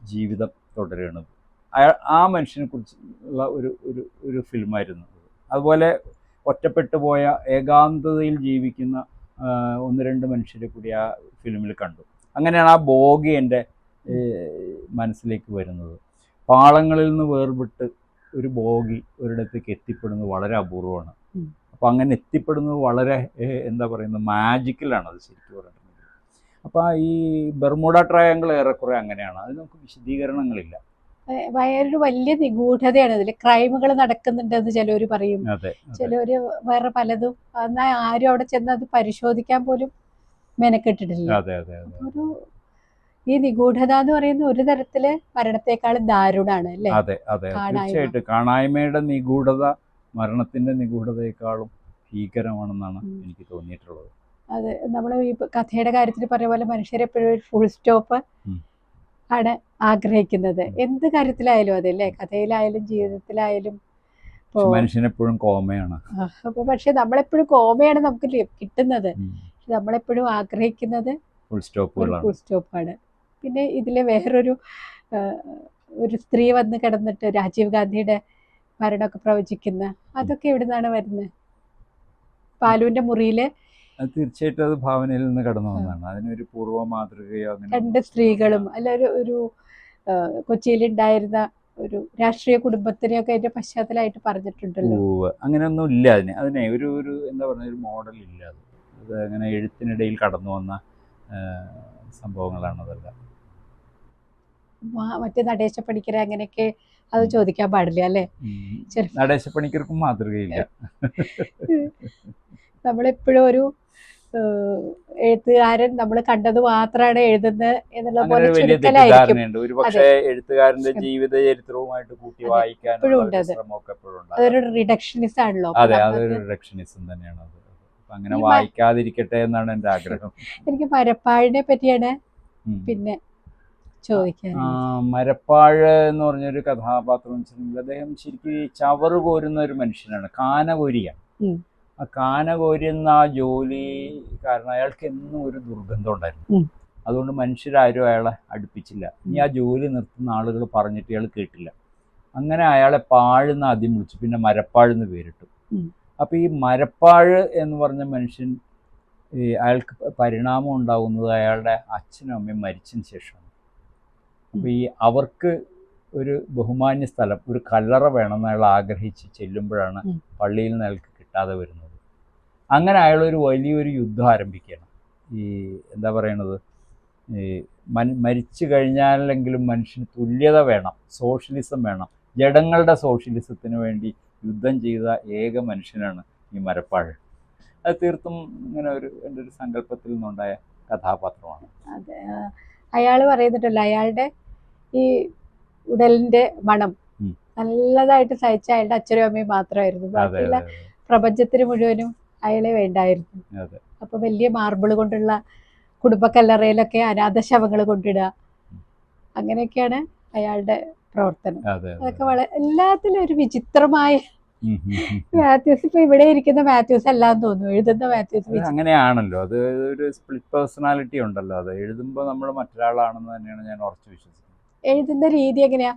ജീവിതം തുടരുന്നത്. അയാൾ ആ മനുഷ്യനെ കുറിച്ചുള്ള ഒരു ഒരു ഒരു ഫിലിമായിരുന്നു അത്. അതുപോലെ ഒറ്റപ്പെട്ടു പോയ ഏകാന്തതയിൽ ജീവിക്കുന്ന ഒന്ന് രണ്ട് മനുഷ്യരെ കൂടി ആ ഫിലിമിൽ കണ്ടു. അങ്ങനെയാണ് ആ ബോഗി എന്റെ മനസ്സിലേക്ക് വരുന്നത്. പാളങ്ങളിൽ നിന്ന് വേർപെട്ട് ഒരു ബോഗി ഒരിടത്തേക്ക് എത്തിപ്പെടുന്നത് വളരെ അപൂർവമാണ്. അപ്പോൾ അങ്ങനെ എത്തിപ്പെടുന്നത് വളരെ എന്താ പറയുന്നത് മാജിക്കലാണ് അത് ശരിക്കും പറഞ്ഞിട്ടുണ്ടെങ്കിൽ. അപ്പോൾ ഈ ബർമുഡ ട്രയാങ്കിൾ ഏറെക്കുറെ അങ്ങനെയാണ്. അത് നമുക്ക് വിശദീകരണങ്ങളില്ല. വയറൊരു വലിയ നിഗൂഢതയാണ് ഇതിൽ ക്രൈമുകൾ നടക്കുന്നുണ്ടെന്ന് ചിലവർ പറയും. ചിലവര് വേറെ പലതും. എന്നാൽ ആരും അവിടെ ചെന്ന് അത് പരിശോധിക്കാൻ പോലും മെനക്കെട്ടിട്ടില്ല. ഒരു ഈ നിഗൂഢത എന്ന് പറയുന്ന ഒരു തരത്തിൽ മരണത്തെക്കാളും ദാരുണാണ് അല്ലേ? അതെ അതെ. തീർച്ചയായിട്ടും കാണായ്മയുടെ നിഗൂഢത മരണത്തിന്റെ നിഗൂഢതയെക്കാളും ഭീകരമാണെന്നാണ് എനിക്ക് തോന്നിയിട്ടുള്ളത്. അതെ നമ്മൾ ഈ കഥയുടെ കാര്യത്തിൽ പറഞ്ഞ പോലെ മനുഷ്യരെപ്പോഴും ഒരു ഫുൾ സ്റ്റോപ്പ് ആണ് ആഗ്രഹിക്കുന്നത്. എന്ത് കാര്യത്തിലായാലും അതെ അല്ലേ? കഥയിലായാലും ജീവിതത്തിലായാലും മനുഷ്യനെപ്പോഴും കോമയാണ്. അപ്പൊ പക്ഷെ നമ്മളെപ്പോഴും കോമയാണ് നമുക്ക് കിട്ടുന്നത്. നമ്മളെപ്പോഴും ആഗ്രഹിക്കുന്നത് ഫുൾ സ്റ്റോപ്പാണ് പിന്നെ ഇതിലെ വേറൊരു ഒരു സ്ത്രീ വന്ന് കിടന്നിട്ട് രാജീവ് ഗാന്ധിയുടെ മരണമൊക്കെ പ്രവചിക്കുന്ന അതൊക്കെ എവിടുന്നാണ് വരുന്നത് പാലുവിന്റെ മുറിയിൽ? തീർച്ചയായിട്ടും അത് ഭാവനയിൽ നിന്ന് കടന്നു വന്നതാണ്. അതിനൊരു പൂർവ മാതൃകയോ രണ്ട് സ്ത്രീകളും അല്ല ഒരു ഒരു കൊച്ചിയിലുണ്ടായിരുന്ന ഒരു രാഷ്ട്രീയ കുടുംബത്തിനെയൊക്കെ അതിന്റെ പശ്ചാത്തലമായിട്ട് പറഞ്ഞിട്ടുണ്ടല്ലോ. അങ്ങനെയൊന്നും ഇല്ല അതിന്. അതിനെ ഒരു ഒരു എന്താ പറയുക ഒരു മോഡൽ ഇല്ല അത്. അങ്ങനെ എഴുത്തിനിടയിൽ കടന്നു വന്ന സംഭവങ്ങളാണ് അതെല്ലാം. മറ്റേ നടേശ പണിക്കര അങ്ങനെയൊക്കെ അത് ചോദിക്കാൻ പാടില്ല അല്ലേ? നടേശ പണിക്കർക്കും മാതൃകയില്ല. നമ്മളെപ്പോഴും ഒരു എഴുത്തുകാരൻ നമ്മൾ കണ്ടത് മാത്രമാണ് എഴുതുന്നത് എന്നുള്ള പോലെ ചുരുക്കലായിരിക്കും. തെറ്റിദ്ധാരണയുണ്ട്. ഒരു പക്ഷേ എഴുത്തുകാരന്റെ ജീവിത ചരിത്രവുമായിട്ട് കൂട്ടി വായിക്കാൻ അതൊരു റിഡക്ഷനിസം ആണല്ലോ. അതെ അതൊരു റിഡക്ഷനിസം തന്നെയാണ് അത്. അങ്ങനെ വായിക്കാതിരിക്കട്ടെ എന്നാണ് എന്റെ ആഗ്രഹം. എനിക്ക് മരപ്പാഴിനെ പറ്റിയാണ് പിന്നെ ചോദിക്കാൻ. ആ, മരപ്പാഴ് എന്ന് പറഞ്ഞൊരു കഥാപാത്രം വെച്ചിട്ടുണ്ടെങ്കിൽ അദ്ദേഹം ശരിക്കും ഈ ചവറ് കോരുന്ന ഒരു മനുഷ്യനാണ് കാന കോരിയ ആ കാന കോരുന്ന ആ ജോലി കാരണം അയാൾക്ക് എന്നും ഒരു ദുർഗന്ധം ഉണ്ടായിരുന്നു. അതുകൊണ്ട് മനുഷ്യരാരും അയാളെ അടുപ്പിച്ചില്ല. ഇനി ആ ജോലി നിർത്തുന്ന ആളുകൾ പറഞ്ഞിട്ട് അയാൾ കേട്ടില്ല. അങ്ങനെ അയാളെ പാഴുന്ന ആദ്യം വിളിച്ചു. പിന്നെ മരപ്പാഴെന്ന് പേരിട്ടു. ഉം. അപ്പൊ ഈ മരപ്പാഴ് എന്ന് പറഞ്ഞ മനുഷ്യൻ ഈ അയാൾക്ക് പരിണാമം ഉണ്ടാകുന്നത് അയാളുടെ അച്ഛനും അമ്മയും മരിച്ചതിന് ശേഷമാണ് അപ്പൊ ഈ അവർക്ക് ഒരു ബഹുമാന്യ സ്ഥലം ഒരു കല്ലറ വേണമെന്ന് അയാൾ ആഗ്രഹിച്ച് ചെല്ലുമ്പോഴാണ്. പള്ളിയിൽ നിന്ന് അയാൾക്ക് കിട്ടാതെ വരുന്നത് അങ്ങനെ അയാൾ ഒരു വലിയൊരു യുദ്ധം ആരംഭിക്കുകയാണ് ഈ എന്താ പറയണത് ഈ മൻ മരിച്ചു കഴിഞ്ഞാലെങ്കിലും മനുഷ്യന് തുല്യത വേണം സോഷ്യലിസം വേണം ജഡങ്ങളുടെ സോഷ്യലിസത്തിന് വേണ്ടി യുദ്ധം ചെയ്ത ഏക മനുഷ്യനാണ് ഈ മരപ്പാഴ്. അത് തീർത്തും ഇങ്ങനെ ഒരു എന്റെ ഒരു സങ്കല്പത്തിൽ നിന്നുണ്ടായ കഥാപാത്രമാണ്. അതെ അയാൾ പറയുന്നുണ്ടല്ലോ അയാളുടെ ഈ ഉടലിന്റെ മണം നല്ലതായിട്ട് സഹിച്ച അയാളുടെ അച്ഛനും അമ്മയും മാത്രമായിരുന്നു. ബാക്കിയുള്ള പ്രപഞ്ചത്തിന് മുഴുവനും അയാളെ വേണ്ടായിരുന്നു. അപ്പൊ വലിയ മാർബിൾ കൊണ്ടുള്ള കുടുംബക്കല്ലറയിലൊക്കെ അനാഥ ശവങ്ങൾ കൊണ്ടിടുക അങ്ങനെയൊക്കെയാണ് അയാളുടെ പ്രവർത്തനം. അതെ അതെ. അതൊക്കെ വളരെ എല്ലാത്തിലും ഒരു വിചിത്രമായ. മാത്യൂസ്. ഇപ്പൊ ഇവിടെ ഇരിക്കുന്ന മാത്യൂസ് അല്ലാന്ന് തോന്നുന്നു. എഴുതുന്ന മാത്യൂസ് അങ്ങനെയാണല്ലോ. അത് ഒരു സ്പ്ലിറ്റ് പേഴ്സണാലിറ്റി ഉണ്ടല്ലോ. അത് എഴുതുമ്പോൾ നമ്മൾ മറ്റൊരാളാണെന്ന് തന്നെയാണ് ഞാൻ ഉറച്ചു വിശ്വസിക്കുന്നത്. എഴുതുന്ന രീതി എങ്ങനെയാ?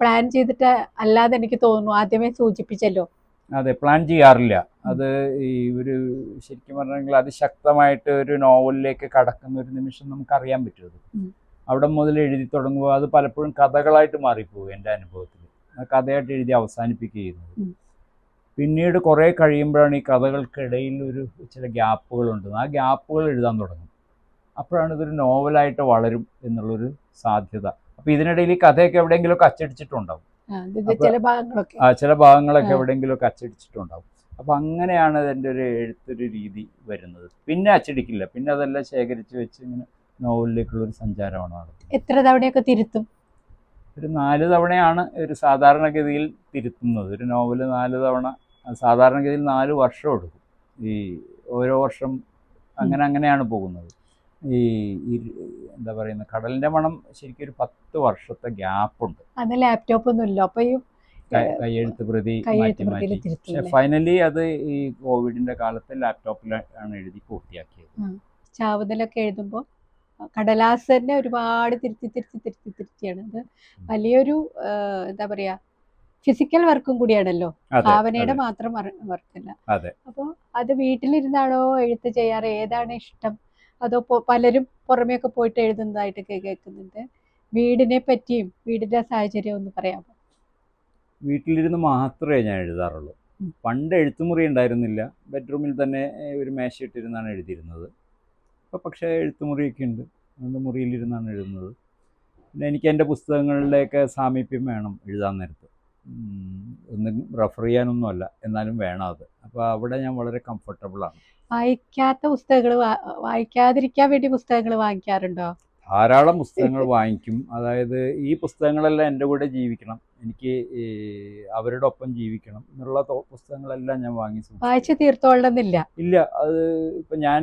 പ്ലാൻ ചെയ്തിട്ട് അല്ലാതെ എനിക്ക് തോന്നുന്നു. ആദ്യമേ സൂചിപ്പിച്ചല്ലോ. അതെ പ്ലാൻ ചെയ്യാറില്ല. അത് ഈ ഒരു ശരിക്കും പറഞ്ഞെങ്കിൽ അതിശക്തമായിട്ട് ഒരു നോവലിലേക്ക് കടക്കുന്ന ഒരു നിമിഷം നമുക്ക് അറിയാൻ പറ്റും. അവിടെ മുതൽ എഴുതി തുടങ്ങുമ്പോൾ അത് പലപ്പോഴും കഥകളായിട്ട് മാറിപ്പോകും എന്റെ അനുഭവത്തിൽ. കഥയായിട്ട് എഴുതി അവസാനിപ്പിക്കുക ചെയ്യുന്നത് പിന്നീട് കുറേ കഴിയുമ്പോഴാണ് ഈ കഥകൾക്കിടയിൽ ഒരു ചില ഗ്യാപ്പുകളുണ്ട്. ആ ഗ്യാപ്പുകൾ എഴുതാൻ തുടങ്ങും. അപ്പോഴാണ് ഇതൊരു നോവലായിട്ട് വളരും എന്നുള്ളൊരു സാധ്യത. അപ്പോൾ ഇതിനിടയിൽ ഈ കഥയൊക്കെ എവിടെയെങ്കിലുമൊക്കെ അച്ചടിച്ചിട്ടുണ്ടാവും. ആ, ചില ഭാഗങ്ങളൊക്കെ. എവിടെയെങ്കിലുമൊക്കെ അച്ചടിച്ചിട്ടുണ്ടാവും. അപ്പം അങ്ങനെയാണ് അതിന്റെ ഒരു എഴുത്തൊരു രീതി വരുന്നത്. പിന്നെ അച്ചടിക്കില്ല. പിന്നെ അതെല്ലാം ശേഖരിച്ച് വെച്ച് ഇങ്ങനെ നോവലിലേക്കുള്ള ഒരു സഞ്ചാരമാണ് നടത്തുന്നത്. എത്ര തവണയൊക്കെ തിരുത്തും? ഒരു നാല് തവണയാണ് ഒരു സാധാരണഗതിയിൽ തിരുത്തുന്നത്. ഒരു നോവൽ നാല് തവണ സാധാരണഗതിയിൽ നാല് വർഷം എടുക്കും. ഈ ഓരോ വർഷം അങ്ങനെ അങ്ങനെയാണ് പോകുന്നത്. ഈ എന്താ പറയുന്ന കടലിന്റെ മണം ശരിക്കും ഒരു പത്ത് വർഷത്തെ ഗ്യാപ്പുണ്ട്. അത് ലാപ്ടോപ്പ് ഒന്നുമില്ല അപ്പൊ ഈ കയ്യെഴുത്ത് പ്രതി മാറ്റി മാറ്റി. പക്ഷെ ഫൈനലി അത് ഈ കോവിഡിന്റെ കാലത്ത് ലാപ്ടോപ്പിലാണ് എഴുതി പൂർത്തിയാക്കിയത്. ചാവുതലൊക്കെ എഴുതുമ്പോൾ കടലാസ് തന്നെ ഒരുപാട് തിരുത്തി തിരുത്തി തിരുത്തി തിരുത്തിയാണ്. അത് വലിയൊരു എന്താ പറയാ ഫിസിക്കൽ വർക്കും കൂടിയാണല്ലോ. ഭാവനയുടെ മാത്രം വർക്കല്ല. അതെ. അപ്പോൾ അത് വീട്ടിലിരുന്നാണോ എഴുത്ത് ചെയ്യാറ്? ഏതാണ് ഇഷ്ടം? അതോ പലരും പുറമേയൊക്കെ പോയിട്ട് എഴുതുന്നതായിട്ടൊക്കെ കേൾക്കുന്നുണ്ട്. വീടിനെ പറ്റിയും വീടിന്റെ സാഹചര്യം ഒന്ന് പറയാമോ? വീട്ടിലിരുന്ന് മാത്രമേ ഞാൻ എഴുതാറുള്ളൂ. പണ്ട് എഴുത്തുമുറി ഉണ്ടായിരുന്നില്ല. ബെഡ്റൂമിൽ തന്നെ ഒരു ഒരു മേശയിട്ടിരുന്നാണ് എഴുതിയിരുന്നത്. ഇപ്പോൾ പക്ഷേ എഴുത്തുമുറിയൊക്കെ ഉണ്ട്. അതുകൊണ്ട് മുറിയിലിരുന്നാണ് എഴുതുന്നത്. പിന്നെ എനിക്ക് എന്റെ പുസ്തകങ്ങളിലേക്കെ സാമീപ്യം വേണം എഴുതാൻ നേരത്ത്. ഒന്നും റെഫർ ചെയ്യാനൊന്നുമല്ല എന്നാലും വേണം അത്. അപ്പോൾ അവിടെ ഞാൻ വളരെ കംഫർട്ടബിളാണ് വായിക്കാത്ത പുസ്തകങ്ങൾ വായിക്കാതിരിക്കാൻ വേണ്ടി പുസ്തകങ്ങൾ വാങ്ങിക്കാറുണ്ടോ? ധാരാളം പുസ്തകങ്ങൾ വാങ്ങിക്കും. അതായത് ഈ പുസ്തകങ്ങളെല്ലാം എന്റെ കൂടെ ജീവിക്കണം. എനിക്ക് അവരുടെ ഒപ്പം ജീവിക്കണം എന്നുള്ള പുസ്തകങ്ങളെല്ലാം ഞാൻ വാങ്ങി. വായിച്ചു തീർത്തോളണമെന്നില്ല. ഇല്ല അത് ഇപ്പം ഞാൻ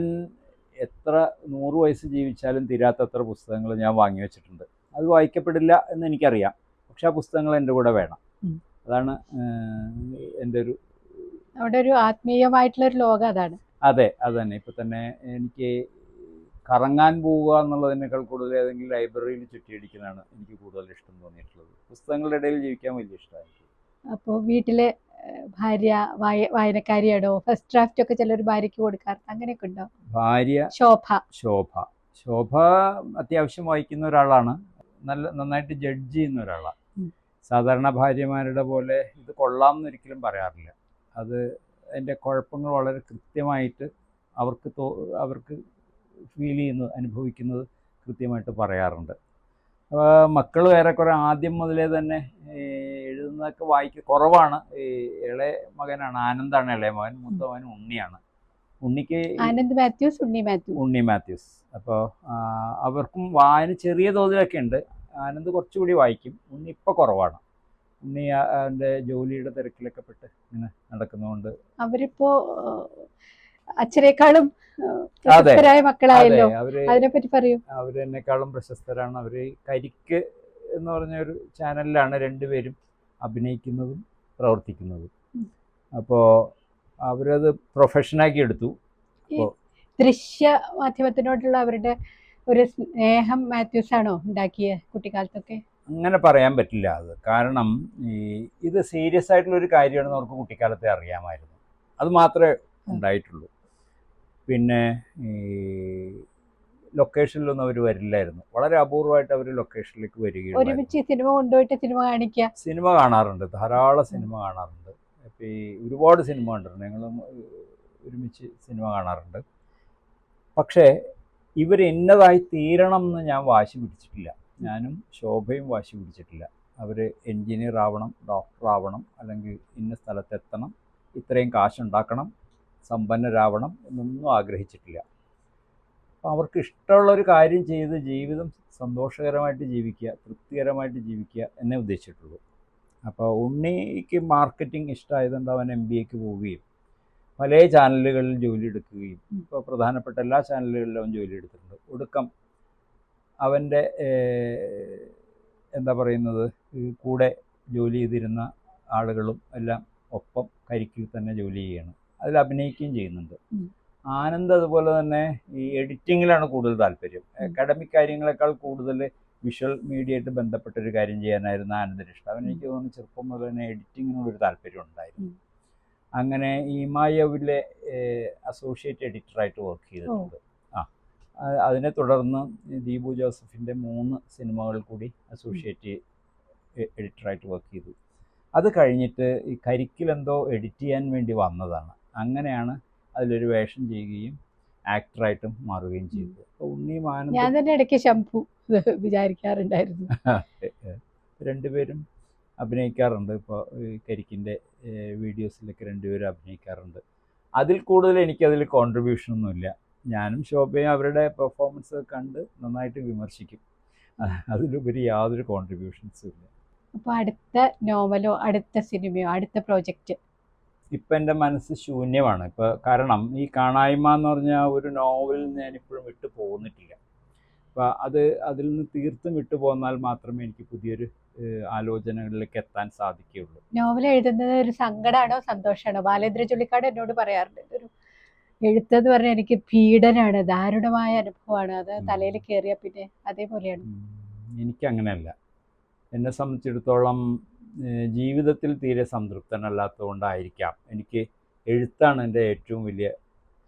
എത്ര നൂറ് വയസ്സ് ജീവിച്ചാലും തീരാത്തത്ര പുസ്തകങ്ങൾ ഞാൻ വാങ്ങി വെച്ചിട്ടുണ്ട്. അത് വായിക്കപ്പെടില്ല എന്ന് എനിക്കറിയാം. പക്ഷെ ആ പുസ്തകങ്ങൾ എന്റെ കൂടെ വേണം. അതാണ് എന്റെ ഒരു അവിടെ ഒരു ആത്മീയമായിട്ടുള്ള ഒരു ലോകം അതാണ്. അതെ അത് തന്നെ. ഇപ്പം തന്നെ എനിക്ക് കറങ്ങാൻ പോവുക എന്നുള്ളതിനേക്കാൾ കൂടുതൽ ഏതെങ്കിലും ലൈബ്രറിയിൽ ചുറ്റിയടിക്കുന്നതാണ് എനിക്ക് കൂടുതൽ ഇഷ്ടം തോന്നിയിട്ടുള്ളത്. പുസ്തകങ്ങളുടെ ഇടയിൽ ജീവിക്കാൻ വലിയ ഇഷ്ടമാണ് അപ്പോൾ വീട്ടിലെ ഭാര്യ വായ വായനക്കാരിയാണോ ഫസ്റ്റ് ഡ്രാഫ്റ്റ് ഒക്കെ ചിലർ ഭാര്യയ്ക്ക് കൊടുക്കാറുണ്ട്. അങ്ങനെയൊക്കെ ഉണ്ടോ? ഭാര്യ ശോഭ. ശോഭ. ശോഭ അത്യാവശ്യം വായിക്കുന്ന ഒരാളാണ്. നല്ല നന്നായിട്ട് ജഡ്ജ് ചെയ്യുന്ന ഒരാളാണ്. സാധാരണ ഭാര്യമാരുടെ പോലെ ഇത് കൊള്ളാം എന്നൊരിക്കലും പറയാറില്ല. അത് അതിന്റെ കുഴപ്പങ്ങൾ വളരെ കൃത്യമായിട്ട് അവർക്ക് തോ അവർക്ക് ഫീൽ ചെയ്യുന്നത് അനുഭവിക്കുന്നത് കൃത്യമായിട്ട് പറയാറുണ്ട്. മക്കൾ ഏറെക്കുറെ ആദ്യം മുതലേ തന്നെ ഈ എഴുതുന്നതൊക്കെ വായിക്ക കുറവാണ്. ഈ ഇളയ മകനാണ് ആനന്ദാണ് ഇളയ മകൻ മൂത്ത മകൻ ഉണ്ണിയാണ്. ഉണ്ണിക്ക് ആനന്ദ് മാത്യൂസ് ഉണ്ണി മാത്യൂസ്. ഉണ്ണി മാത്യൂസ്. അപ്പോൾ അവർക്കും വായന ചെറിയ തോതിലൊക്കെ ഉണ്ട്. ആനന്ദ് കുറച്ചുകൂടി വായിക്കും. ഉണ്ണി ഇപ്പൊ കുറവാണ്. ഉണ്ണി ആ- ജോലിയുടെ തിരക്കിലൊക്കെ പെട്ട് ഇങ്ങനെ നടക്കുന്നതുകൊണ്ട് അവരിപ്പോ അച്ഛനേക്കാളും. പ്രശസ്തരായ മക്കളായല്ലോ. അതിനെപ്പറ്റി പറയൂ. അവരെന്നെക്കാളും പ്രശസ്തരാണ്. അവർ കരിക്ക് എന്ന് പറഞ്ഞ ഒരു ചാനലിലാണ് രണ്ടുപേരും. അഭിനയിക്കുന്നതും പ്രവർത്തിക്കുന്നതും. അപ്പോ അപ്പോൾ അവരത് പ്രൊഫഷനാക്കി എടുത്തു. ദൃശ്യ മാധ്യമത്തിനോടുള്ള അവരുടെ ഒരു സ്നേഹം മാത്യൂസ് ആണോ ഉണ്ടാക്കിയ കുട്ടിക്കാലത്തൊക്കെ? അങ്ങനെ പറയാൻ പറ്റില്ല അത്. കാരണം ഈ ഇത് സീരിയസ് ആയിട്ടുള്ള ഒരു കാര്യമാണെന്ന് അവർക്ക് കുട്ടിക്കാലത്തെ അറിയാമായിരുന്നു. അത് മാത്രമേ ഉണ്ടായിട്ടുള്ളൂ. പിന്നെ ഈ ലൊക്കേഷനിലൊന്നും അവർ വരില്ലായിരുന്നു. വളരെ അപൂർവമായിട്ട് അവർ ലൊക്കേഷനിലേക്ക് വരികയും ഒരുമിച്ച് സിനിമ കൊണ്ടുപോയിട്ട് സിനിമ കാണിക്കുക. സിനിമ കാണാറുണ്ട്. ധാരാളം സിനിമ കാണാറുണ്ട്. ഇപ്പോൾ ഈ ഒരുപാട് സിനിമ കണ്ടിട്ടുണ്ട്. ഞങ്ങളും ഒരുമിച്ച് സിനിമ കാണാറുണ്ട്. പക്ഷേ ഇവർ ഇന്നതായി തീരണം എന്ന് ഞാൻ വാശി പിടിച്ചിട്ടില്ല. ഞാനും ശോഭയും വാശി പിടിച്ചിട്ടില്ല. അവർ എൻജിനീയർ ആവണം ഡോക്ടർ ആവണം അല്ലെങ്കിൽ ഇന്ന സ്ഥലത്തെത്തണം ഇത്രയും കാശുണ്ടാക്കണം സമ്പന്നരാവണം എന്നൊന്നും ആഗ്രഹിച്ചിട്ടില്ല. അപ്പോൾ അവർക്ക് ഇഷ്ടമുള്ള ഒരു കാര്യം ചെയ്ത് ജീവിതം സന്തോഷകരമായിട്ട് ജീവിക്കുക തൃപ്തികരമായിട്ട് ജീവിക്കുക എന്നേ ഉദ്ദേശിച്ചിട്ടുള്ളൂ. അപ്പോൾ ഉണ്ണിക്ക് മാർക്കറ്റിംഗ് ഇഷ്ടമായതുകൊണ്ട് അവൻ എം ബി എക്ക് പോവുകയും പല ചാനലുകളിൽ ജോലി എടുക്കുകയും ഇപ്പോൾ പ്രധാനപ്പെട്ട എല്ലാ ചാനലുകളിലും അവൻ ജോലി എടുത്തിട്ടുണ്ട്. ഒടുക്കം അവന്റെ എന്താ പറയുന്നത് കൂടെ ജോലി ചെയ്തിരുന്ന ആളുകളും എല്ലാം ഒപ്പം കരിക്കിൽ തന്നെ ജോലി ചെയ്യണം അതിൽ അഭിനയിക്കുകയും ചെയ്യുന്നുണ്ട്. ആനന്ദ് അതുപോലെ തന്നെ ഈ എഡിറ്റിങ്ങിലാണ് കൂടുതൽ താല്പര്യം. അക്കാഡമിക് കാര്യങ്ങളെക്കാൾ കൂടുതൽ വിഷ്വൽ മീഡിയ ആയിട്ട് ബന്ധപ്പെട്ട ഒരു കാര്യം ചെയ്യാനായിരുന്നു ആനന്ദിന് ഇഷ്ടം അവൻ എനിക്ക് തോന്നുന്നു ചെറുപ്പം മുതൽ തന്നെ എഡിറ്റിങ്ങിനോടൊരു താല്പര്യം ഉണ്ടായിരുന്നു. അങ്ങനെ ഈ മായവിലെ അസോസിയേറ്റ് എഡിറ്ററായിട്ട് വർക്ക് ചെയ്തിട്ടുണ്ട്. ആ ആ- അതിനെ തുടർന്ന് ദീപു ജോസഫിന്റെ മൂന്ന് സിനിമകൾ കൂടി അസോസിയേറ്റ് എഡിറ്ററായിട്ട് വർക്ക് ചെയ്തു. അത് കഴിഞ്ഞിട്ട് ഈ കരിക്കിലെന്തോ എഡിറ്റ് ചെയ്യാൻ വേണ്ടി വന്നതാണ്. അങ്ങനെയാണ് അതിലൊരു വേഷം ചെയ്യുകയും ആക്ടറായിട്ടും മാറുകയും ചെയ്തു. അപ്പോൾ മാനന്ദ ഞാൻ തന്നെ ഇടയ്ക്ക് ശംഭു വിചാരിക്കാറുണ്ടായിരുന്നു. രണ്ടുപേരും അഭിനയിക്കാറുണ്ട്. ഇപ്പോൾ കരിക്കിന്റെ വീഡിയോസിലൊക്കെ രണ്ടുപേരും അഭിനയിക്കാറുണ്ട്. അതിൽ കൂടുതൽ എനിക്കതിൽ കോൺട്രിബ്യൂഷൻ ഒന്നുമില്ല. ഞാനും ശോഭയും അവരുടെ പെർഫോമൻസ് കണ്ട് നന്നായിട്ട് വിമർശിക്കും. അതിലുപരി യാതൊരു കോൺട്രിബ്യൂഷൻസും ഇല്ല. അപ്പോൾ അടുത്ത നോവലോ അടുത്ത സിനിമയോ അടുത്ത പ്രോജക്റ്റ് ഇപ്പം എന്റെ മനസ്സ് ശൂന്യമാണ്. ഇപ്പോൾ കാരണം ഈ കാണായ്മ എന്ന് പറഞ്ഞ ഒരു നോവലിൽ ഞാനിപ്പോഴും വിട്ടു പോകുന്നിട്ടില്ല അപ്പോൾ അത് അതിൽ നിന്ന് തീർത്തും വിട്ടു പോന്നാൽ മാത്രമേ എനിക്ക് പുതിയൊരു ആലോചനകളിലേക്ക് എത്താൻ സാധിക്കുകയുള്ളൂ. നോവൽ എഴുതുന്നത് ഒരു സങ്കടമാണോ സന്തോഷമാണോ ബാലേന്ദ്ര ചുള്ളിക്കാട് എന്നോട് പറയാറുണ്ട്. ഇതൊരു എഴുത്തെന്ന് പറഞ്ഞാൽ എനിക്ക് പീഡനാണ് ദാരുണമായ അനുഭവമാണ്. അത് തലയിൽ കയറിയ പിന്നെ അതേപോലെയാണ്. എനിക്കങ്ങനെയല്ല. എന്നെ സംബന്ധിച്ചിടത്തോളം ജീവിതത്തിൽ തീരെ സംതൃപ്തനല്ലാത്തതുകൊണ്ടായിരിക്കാം. എനിക്ക് എഴുത്താണ് എന്റെ ഏറ്റവും വലിയ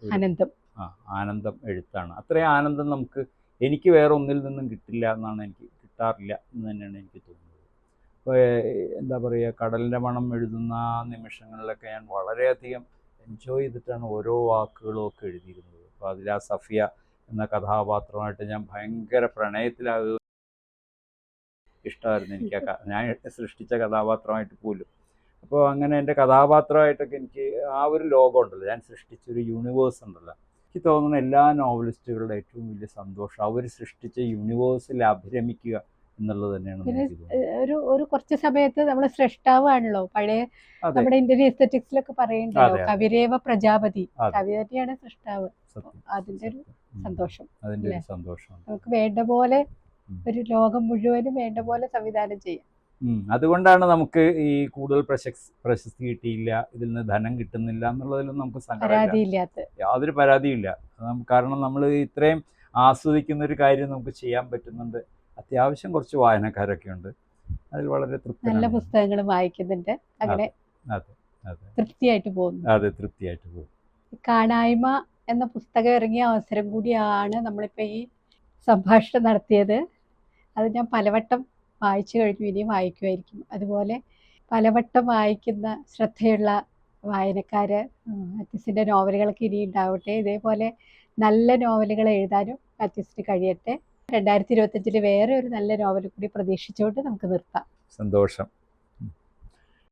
ആനന്ദം. ആ ആനന്ദം എഴുത്താണ്. അത്രയും ആനന്ദം നമുക്ക് എനിക്ക് വേറെ ഒന്നിൽ നിന്നും കിട്ടില്ല എന്നാണ് എനിക്ക് കിട്ടാറില്ല എന്ന് തന്നെയാണ് എനിക്ക് തോന്നുന്നത്. ഇപ്പോൾ എന്താ പറയുക കടലിന്റെ മണം എഴുതുന്ന നിമിഷങ്ങളിലൊക്കെ ഞാൻ വളരെയധികം എൻജോയ് ചെയ്തിട്ടാണ് ഓരോ വാക്കുകളും ഒക്കെ എഴുതിയിരുന്നത്. അപ്പോൾ അതിൽ ആ സഫിയ എന്ന കഥാപാത്രമായിട്ട് ഞാൻ ഭയങ്കര പ്രണയത്തിലാകുക ഇഷ്ടമായിരുന്നു എനിക്ക് ആ ഞാൻ സൃഷ്ടിച്ച കഥാപാത്രമായിട്ട് പോലും. അപ്പോൾ അങ്ങനെ എന്റെ കഥാപാത്രമായിട്ടൊക്കെ എനിക്ക് ആ ഒരു ലോകം ഉണ്ടല്ലോ. ഞാൻ സൃഷ്ടിച്ചൊരു യൂണിവേഴ്സ് ഉണ്ടല്ലോ. എനിക്ക് തോന്നുന്ന എല്ലാ നോവലിസ്റ്റുകളുടെ ഏറ്റവും വലിയ സന്തോഷം അവർ സൃഷ്ടിച്ച യൂണിവേഴ്സിൽ അഭിരമിക്കുക എന്നുള്ളത് തന്നെയാണ് ഒരു ഒരു കുറച്ച് സമയത്ത് നമ്മൾ സൃഷ്ടാവാണല്ലോ പഴയ നമ്മുടെ ഇന്ത്യൻ എസ്തറ്റിക്സിലൊക്കെ പറയുന്നുണ്ടല്ലോ. കവിരേവ പ്രജാപതി. കവിതയാണ് സൃഷ്ടാവ്. അതിന്റെ ഒരു സന്തോഷം അതിന്റെ സന്തോഷം നമുക്ക് വേണ്ട പോലെ. ഒരു ലോകം മുഴുവനും വേണ്ട പോലെ സംവിധാനം ചെയ്യാം. അതുകൊണ്ടാണ് നമുക്ക് ഈ കൂടുതൽ പ്രശസ്തി പ്രശസ്തി കിട്ടിയില്ല ഇതിൽ നിന്ന് ധനം കിട്ടുന്നില്ല എന്നുള്ളതിലും നമുക്ക് പരാതിയില്ലാത്ത. യാതൊരു പരാതിയില്ല കാരണം നമ്മൾ ഇത്രയും ആസ്വദിക്കുന്ന ഒരു കാര്യം നമുക്ക് ചെയ്യാൻ പറ്റുന്നുണ്ട്. അത്യാവശ്യം കുറച്ച് വായനക്കാരൊക്കെ ഉണ്ട്. അതിൽ വളരെ നല്ല തൃപ്തനാണ്. പുസ്തകങ്ങൾ വായിക്കുന്നുണ്ട്. അങ്ങനെ തൃപ്തിയായിട്ട് പോകുന്നു. അതെ തൃപ്തിയായിട്ട് പോകും കാണായ്മ എന്ന പുസ്തകം ഇറങ്ങിയ അവസരം കൂടിയാണ് നമ്മളിപ്പോൾ ഈ സംഭാഷണം നടത്തിയത്. അത് ഞാൻ പലവട്ടം വായിച്ചു കഴിഞ്ഞു ഇനിയും വായിക്കുമായിരിക്കും. അതുപോലെ പലവട്ടം വായിക്കുന്ന ശ്രദ്ധയുള്ള വായനക്കാർ അത്യസിന്റെ നോവലുകളൊക്കെ ഇനി ഉണ്ടാവട്ടെ. ഇതേപോലെ നല്ല നോവലുകൾ എഴുതാനും അത്യസിന് കഴിയട്ടെ. രണ്ടായിരത്തി ഇരുപത്തഞ്ചിൽ വേറെ ഒരു നല്ല നോവൽ കൂടി പ്രതീക്ഷിച്ചുകൊണ്ട് നമുക്ക് നിർത്താം. സന്തോഷം.